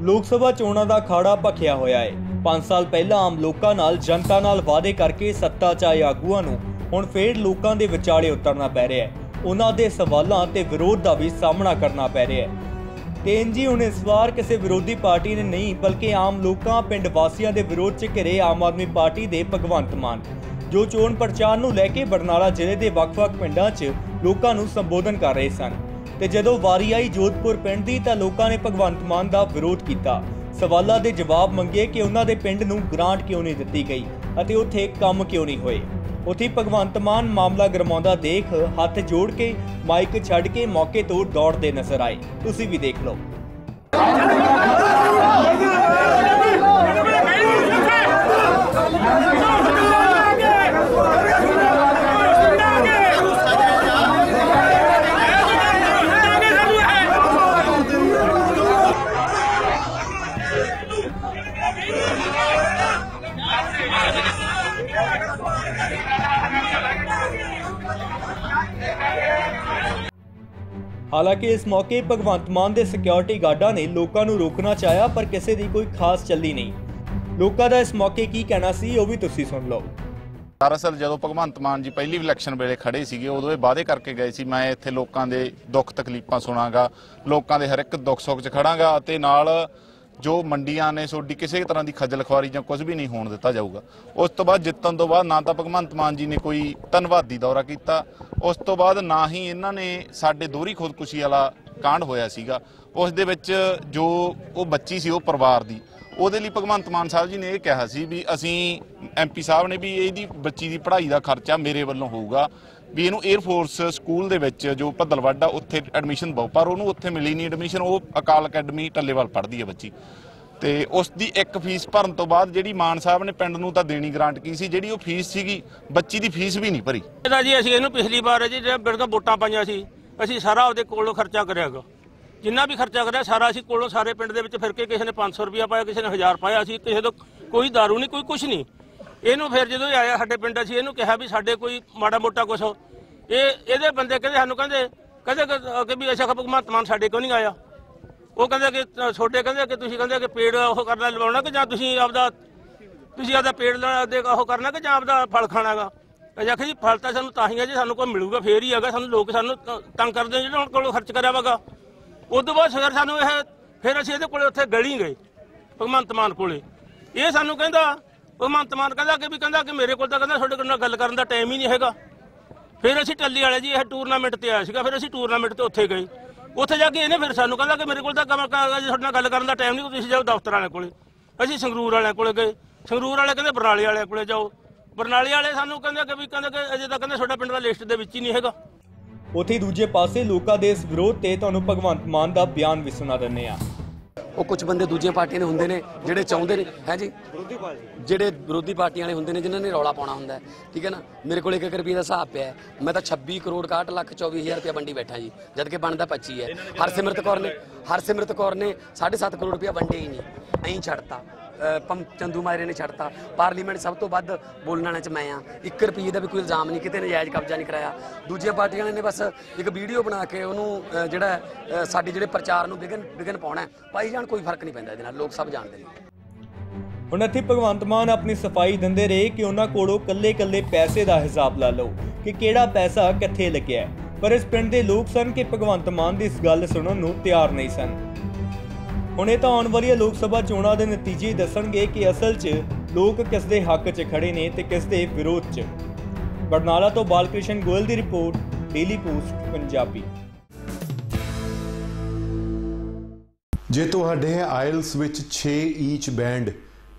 ਲੋਕ ਸਭਾ ਚੋਣਾਂ ਦਾ ਖਾੜਾ ਭਖਿਆ ਹੋਇਆ ਹੈ। 5 ਸਾਲ ਪਹਿਲਾਂ ਆਮ ਲੋਕਾਂ ਨਾਲ, ਜਨਤਾ ਨਾਲ ਵਾਅਦੇ ਕਰਕੇ ਸੱਤਾ 'ਚ ਆਏ ਆਗੂਆਂ ਨੂੰ ਹੁਣ ਫੇਰ ਲੋਕਾਂ ਦੇ ਵਿਚਾਲੇ ਉਤਰਨਾ ਪੈ ਰਿਹਾ ਹੈ। ਉਹਨਾਂ ਦੇ ਸਵਾਲਾਂ ਤੇ ਵਿਰੋਧ ਦਾ ਵੀ ਸਾਹਮਣਾ ਕਰਨਾ ਪੈ ਰਿਹਾ ਹੈ। ਤੇ ਇੰਜੀ ਹੁਣ ਇਸ ਵਾਰ ਕਿਸੇ ਵਿਰੋਧੀ ਪਾਰਟੀ ਨੇ ਨਹੀਂ, ਬਲਕਿ ਆਮ ਲੋਕਾਂ, ਪਿੰਡ ਵਾਸੀਆਂ ਦੇ ਵਿਰੋਧ 'ਚ ਘਿਰੇ ਆਮ ਆਦਮੀ ਪਾਰਟੀ ਦੇ ਭਗਵੰਤ ਮਾਨ। ਜੋ ਚੋਣ ਪ੍ਰਚਾਰ ਨੂੰ ਲੈ ਕੇ ਬਰਨਾਲਾ ਜ਼ਿਲ੍ਹੇ ਦੇ ਵੱਖ-ਵੱਖ ਪਿੰਡਾਂ 'ਚ ਲੋਕਾਂ ਨੂੰ ਸੰਬੋਧਨ ਕਰ ਰਹੇ ਸਨ। ਤੇ ਜਦੋਂ ਵਾਰੀ ਆਈ ਜੋਧਪੁਰ ਪਿੰਡ ਦੀ ਤਾਂ ਲੋਕਾਂ ਨੇ ਭਗਵੰਤ ਮਾਨ ਦਾ ਵਿਰੋਧ ਕੀਤਾ। ਸਵਾਲਾਂ ਦੇ ਜਵਾਬ ਮੰਗੇ ਕਿ ਉਹਨਾਂ ਦੇ ਪਿੰਡ ਨੂੰ ਗ੍ਰਾਂਟ ਕਿਉਂ ਨਹੀਂ ਦਿੱਤੀ ਗਈ ਅਤੇ ਉੱਥੇ ਕੰਮ ਕਿਉਂ ਨਹੀਂ ਹੋਏ। ਉੱਥੇ ਭਗਵੰਤ ਮਾਨ ਮਾਮਲਾ ਗਰਮਾਉਂਦਾ ਦੇਖ ਹੱਥ ਜੋੜ ਕੇ, ਮਾਈਕ ਛੱਡ ਕੇ ਮੌਕੇ ਤੋਂ ਦੌੜਦੇ ਨਜ਼ਰ ਆਏ। ਤੁਸੀਂ ਵੀ ਦੇਖ ਲਓ। ਹਾਲਾਂਕਿ ਇਸ ਮੌਕੇ ਭਗਵੰਤ ਮਾਨ ਦੇ ਸਿਕਿਉਰਿਟੀ ਗਾਰਡਾਂ ਨੇ ਲੋਕਾਂ ਨੂੰ ਰੋਕਣਾ ਚਾਹਿਆ, ਪਰ ਕਿਸੇ ਦੀ ਕੋਈ ਖਾਸ ਚੱਲੀ ਨਹੀਂ। ਲੋਕਾਂ ਦਾ ਇਸ ਮੌਕੇ ਕੀ ਕਹਿਣਾ ਸੀ, ਉਹ ਵੀ ਤੁਸੀਂ ਸੁਣ ਲਓ। ਦਰਅਸਲ ਜਦੋਂ ਭਗਵੰਤ ਮਾਨ ਜੀ ਪਹਿਲੀ ਇਲੈਕਸ਼ਨ ਵੇਲੇ ਖੜੇ ਸੀਗੇ, ਉਦੋਂ ਇਹ ਵਾਅਦੇ ਕਰਕੇ ਗਏ ਸੀ, ਮੈਂ ਇੱਥੇ ਲੋਕਾਂ ਦੇ ਦੁੱਖ ਤਕਲੀਫਾਂ ਸੁਣਾਂਗਾ, ਲੋਕਾਂ ਦੇ ਹਰ ਇੱਕ ਦੁੱਖ ਸੁੱਖ 'ਚ ਖੜਾਂਗਾ ਅਤੇ ਨਾਲ ਜੋ ਮੰਡੀਆਂ ਨੇ ਸੋਡੀ ਕਿਸੇ ਤਰ੍ਹਾਂ ਦੀ ਖੱਜਲ ਖੁਆਰੀ ਜਾਂ ਕੁਝ ਵੀ ਨਹੀਂ ਹੋਣ ਦਿੱਤਾ ਜਾਊਗਾ। ਉਸ ਤੋਂ ਬਾਅਦ ਜਿੱਤਣ ਤੋਂ ਬਾਅਦ ਨਾ ਤਾਂ ਭਗਵੰਤ ਮਾਨ ਜੀ ਨੇ ਕੋਈ ਧੰਨਵਾਦੀ ਦੌਰਾ ਕੀਤਾ। ਉਸ ਤੋਂ ਬਾਅਦ ਨਾ ਹੀ ਇਹਨਾਂ ਨੇ ਸਾਡੇ ਦੋਹਰੀ ਖੁਦਕੁਸ਼ੀ ਵਾਲਾ ਕਾਂਡ ਹੋਇਆ ਸੀਗਾ। ਉਸ ਦੇ ਵਿੱਚ ਜੋ ਉਹ ਬੱਚੀ ਸੀ, ਉਹ ਪਰਿਵਾਰ ਦੀ, ਉਹਦੇ ਲਈ ਭਗਵੰਤ ਮਾਨ ਸਾਹਿਬ ਜੀ ਨੇ ਇਹ ਕਿਹਾ ਸੀ ਵੀ ਅਸੀਂ ਐਮਪੀ ਸਾਹਿਬ ਨੇ ਵੀ ਇਹਦੀ ਬੱਚੀ ਦੀ ਪੜ੍ਹਾਈ ਦਾ ਖਰਚਾ ਮੇਰੇ ਵੱਲੋਂ ਹੋਊਗਾ। ਵੀ ਇਹਨੂੰ 에ਅਰ ਫੋਰਸ ਸਕੂਲ ਦੇ ਵਿੱਚ ਜੋ ਭੱਦਲਵਾੜਾ ਉੱਥੇ ਐਡਮਿਸ਼ਨ ਬਹੁ ਪਰ ਉਹਨੂੰ ਉੱਥੇ ਮਿਲੀ ਨਹੀਂ ਐਡਮਿਸ਼ਨ ਉਹ ਅਕਾਲ ਅਕੈਡਮੀ ਟੱਲੇਵਾਲ ਪੜ੍ਹਦੀ ਹੈ ਬੱਚੀ। ਤੇ ਉਸ ਦੀ ਇੱਕ ਫੀਸ ਭਰਨ ਤੋਂ ਬਾਅਦ ਜਿਹੜੀ ਮਾਨ ਸਾਹਿਬ ਨੇ ਪਿੰਡ ਨੂੰ ਤਾਂ ਦੇਣੀ ਗ੍ਰਾਂਟ ਕੀ ਸੀ, ਜਿਹੜੀ ਉਹ ਫੀਸ ਸੀਗੀ, ਬੱਚੀ ਦੀ ਫੀਸ ਵੀ ਨਹੀਂ ਭਰੀ। ਇਹਦਾ ਜੀ ਅਸੀਂ ਇਹਨੂੰ ਪਿਛਲੀ ਵਾਰ ਜੀ ਜਿਹੜਾ ਬਿਰਗਾ ਵੋਟਾਂ ਪਾਈਆਂ ਸੀ, ਅਸੀਂ ਸਾਰਾ ਉਹਦੇ ਕੋਲੋਂ ਖਰਚਾ ਕਰਿਆ ਗਾ। ਜਿੰਨਾ ਵੀ ਖਰਚਾ ਕਰਿਆ, ਸਾਰਾ ਅਸੀਂ ਕੋਲੋਂ ਸਾਰੇ ਪਿੰਡ ਦੇ ਵਿੱਚ ਫਿਰ ਕੇ ਕਿਸੇ ਨੇ 500 ਰੁਪਇਆ ਪਾਇਆ, ਕਿਸੇ ਨੇ 1000 ਪਾਇਆ ਸੀ, ਕਿਸੇ ਤੋਂ ਕੋਈ ਦਾਰੂ ਨਹੀਂ, ਕੋਈ ਕੁਝ ਨਹੀਂ। ਇਹਨੂੰ ਫਿਰ ਜਦੋਂ ਇਹ ਆਇਆ ਸਾਡੇ ਪਿੰਡ ਅਸੀਂ ਇਹਨੂੰ ਕਿਹਾ ਵੀ ਸਾਡੇ ਕੋਈ ਮਾੜਾ ਮੋਟਾ ਕੁਛ। ਇਹ ਇਹਦੇ ਬੰਦੇ ਕਹਿੰਦੇ ਸਾਨੂੰ ਕਹਿੰਦੇ ਕਹਿੰਦੇ ਕਿ- ਕਿ ਵੀ ਅੱਛਾ ਭਗਵੰਤ ਮਾਨ ਸਾਡੇ ਕੋਲ ਨਹੀਂ ਆਇਆ। ਉਹ ਕਹਿੰਦੇ ਕਿ ਅ, ਛੋਟੇ ਕਹਿੰਦੇ ਕਿ ਤੁਸੀਂ ਕਹਿੰਦੇ ਕਿ ਪੇੜ ਉਹ ਕਰਨਾ ਲਵਾਉਣਾ ਕਿ ਜਾਂ ਤੁਸੀਂ ਆਪਦਾ ਤੁਸੀਂ ਆਪਦਾ ਪੇੜ ਲਾ ਦੇ ਉਹ ਕਰਨਾ ਕਿ ਜਾਂ ਆਪਦਾ ਫਲ ਖਾਣਾਗਾ? ਅਜਾ ਕਿ ਜੀ ਫਲ ਤਾਂ ਸਾਨੂੰ ਤਾਂ ਹੀ ਹੈ ਜੇ ਸਾਨੂੰ ਕੋਈ ਮਿਲੂਗਾ ਫੇਰ ਹੀ ਹੈਗਾ। ਸਾਨੂੰ ਲੋਕ ਸਾਨੂੰ ਤ- ਤੰਗ ਕਰਦੇ ਨੇ ਜਿਹੜੇ ਹੁਣ ਕੋਲੋਂ ਖਰਚ ਕਰਿਆ ਵਾਗਾ। ਉਸ ਤੋਂ ਬਾਅਦ ਫਿਰ ਸਾਨੂੰ ਇਹ ਫਿਰ ਅਸੀਂ ਇਹਦੇ ਕੋਲੇ ਉੱਥੇ ਗਲੀ ਗਏ ਭਗਵੰਤ ਮਾਨ ਕੋਲੇ। ਇਹ ਸਾਨੂੰ ਕਹਿੰਦਾ ਭਗਵੰਤ ਮਾਨ ਕਹਿੰਦਾ ਕਿ ਵੀ ਕਹਿੰਦਾ ਕਿ ਮੇਰੇ ਕੋਲ ਤਾਂ ਕਹਿੰਦਾ ਤੁਹਾਡੇ ਨਾਲ ਗੱਲ ਕਰਨ ਦਾ ਟਾਈਮ ਹੀ ਨਹੀਂ ਹੈਗਾ। ਫਿਰ ਅਸੀਂ ਟੱਲੀ ਵਾਲੇ ਜੀ ਇਹ ਟੂਰਨਾਮੈਂਟ ਤੇ ਆਇਆ ਸੀਗਾ, ਫਿਰ ਅਸੀਂ ਟੂਰਨਾਮੈਂਟ ਤੇ ਉੱਥੇ ਗਏ। ਉੱਥੇ ਜਾ ਕੇ ਇਹਨੇ ਫਿਰ ਸਾਨੂੰ ਕਹਿੰਦਾ ਕਿ ਮੇਰੇ ਕੋਲ ਤਾਂ ਕੰਮ ਕਾਗਜ਼ ਤੁਹਾਡੇ ਨਾਲ ਗੱਲ ਕਰਨ ਦਾ ਟਾਈਮ ਨਹੀਂ, ਤੁਸੀਂ ਜਾਓ ਦਫ਼ਤਰ ਵਾਲਿਆਂ ਕੋਲੇ। ਅਸੀਂ ਸੰਗਰੂਰ ਵਾਲਿਆਂ ਕੋਲੇ ਗਏ। ਸੰਗਰੂਰ ਵਾਲੇ ਕਹਿੰਦੇ ਬਰਨਾਲੇ ਵਾਲਿਆਂ ਕੋਲੇ ਜਾਓ। ਬਰਨਾਲੇ ਵਾਲੇ ਸਾਨੂੰ ਕਹਿੰਦੇ ਕਿ ਵੀ ਕਹਿੰਦੇ ਕਿ ਅਜੇ ਤੱਕ ਕਹਿੰਦੇ ਤੁਹਾਡਾ ਪਿੰਡ ਦਾ ਲਿਸਟ ਦੇ ਵਿੱਚ ਹੀ ਨਹੀਂ ਹੈਗਾ। ਉੱਥੇ ਦੂਜੇ ਪਾਸੇ ਲੋਕਾਂ ਦੇ ਇਸ ਵਿਰੋਧ ਤੇ ਤੁਹਾਨੂੰ ਭਗਵੰਤ ਮਾਨ ਦਾ ਬਿਆਨ ਵੀ ਸੁਣਾ ਦਿੰਨੇ ਆ ਉਹ ਕੁਝ ਬੰਦੇ ਦੂਜੀਆਂ ਪਾਰਟੀਆਂ ਦੇ ਹੁੰਦੇ ਨੇ ਜਿਹੜੇ ਚਾਹੁੰਦੇ ਨੇ ਹੈ ਜੀ? ਜਿਹੜੇ ਵਿਰੋਧੀ ਪਾਰਟੀਆਂ ਵਾਲੇ ਹੁੰਦੇ ਨੇ ਜਿਨ੍ਹਾਂ ਨੇ ਰੌਲਾ ਪਾਉਣਾ ਹੁੰਦਾ ਠੀਕ ਹੈ ਨਾ? ਮੇਰੇ ਕੋਲ 1 ਰੁਪਏ ਦਾ ਹਿਸਾਬ ਪਿਆ। ਮੈਂ ਤਾਂ 26 ਕਰੋੜ 61 ਲੱਖ 24000 ਰੁਪਏ ਵੰਡੀ ਬੈਠਾ ਜੀ ਜਦ ਕਿ ਬਣਦਾ 25 ਹੈ। ਹਰਸਿਮਰਤ ਕੌਰ ਨੇ ਹਰਸਿਮਰਤ ਕੌਰ ਨੇ 7.5 ਕਰੋੜ ਰੁਪਏ ਵੰਡੇ ਹੀ ਨਹੀਂ। ਐਂ ਛੱਡਤਾ। ਚੰਦੂ ਮਾਰੇ ਨੇ ਛੱਡਤਾ। ਪਾਰਲੀਮੈਂਟ ਸਭ ਤੋਂ ਵੱਧ ਬੋਲਣ ਵਾਲੇ ਚ ਮੈਂ ਆ। 1 ਰੁਪਏ ਦਾ ਵੀ ਕੋਈ ਇਲਜ਼ਾਮ ਨਹੀਂ, ਕਿਤੇ ਨਜਾਇਜ਼ ਕਬਜ਼ਾ ਨਹੀਂ ਕਰਾਇਆ। ਦੂਜੀਆਂ ਪਾਰਟੀਆਂ ਨੇ ਬਸ ਇੱਕ ਵੀਡੀਓ ਬਣਾ ਕੇ ਉਹਨੂੰ ਜਿਹੜਾ ਸਾਡੇ ਜਿਹੜੇ ਪ੍ਰਚਾਰ ਨੂੰ ਵਿਗਨ ਵਿਗਨ ਪਾਉਣਾ ਹੈ। ਪਾਈ ਜਾਣ ਕੋਈ ਫ਼ਰਕ ਨਹੀਂ ਪੈਂਦਾ ਇਹਦੇ ਨਾਲ, ਲੋਕ ਸਭ ਜਾਣਦੇ ਨੇ। ਹੁਣ ਇੱਥੇ ਭਗਵੰਤ ਮਾਨ ਆਪਣੀ ਸਫ਼ਾਈ ਦਿੰਦੇ ਰਹੇ ਕਿ ਉਹਨਾਂ ਕੋਲੋਂ ਕੱਲੇ-ਕੱਲੇ ਪੈਸੇ ਦਾ ਹਿਸਾਬ ਲਾ ਲਓ ਕਿ ਕਿਹੜਾ ਪੈਸਾ ਕਿੱਥੇ ਲੱਗਿਆ ਪਰ ਇਸ ਪਿੰਡ ਦੇ ਲੋਕ ਸਨ ਕਿ ਭਗਵੰਤ ਮਾਨ ਦੀ ਇਸ ਗੱਲ ਸੁਣਨ ਨੂੰ ਤਿਆਰ ਨਹੀਂ ਸਨ। ਹੁਣ ਇਹ ਤਾਂ ਆਉਣ ਵਾਲੀਆਂ ਲੋਕ ਸਭਾ ਚੋਣਾਂ ਦੇ ਨਤੀਜੇ ਦੱਸਣਗੇ ਕਿ ਅਸਲ 'ਚ ਲੋਕ ਕਿਸ ਦੇ ਹੱਕ 'ਚ ਖੜੇ ਨੇ ਤੇ ਕਿਸ ਦੇ ਵਿਰੋਧ 'ਚ। ਬਰਨਾਲਾ ਤੋਂ ਬਾਲਕ੍ਰਿਸ਼ਨ ਗੋਇਲ ਦੀ ਰਿਪੋਰਟ, ਡੇਲੀ ਪੋਸਟ, ਪੰਜਾਬੀ। ਜੇ ਤੁਹਾਡੇ ਆਇਲਸ ਵਿੱਚ 6 ਈਚ ਬੈਂਡ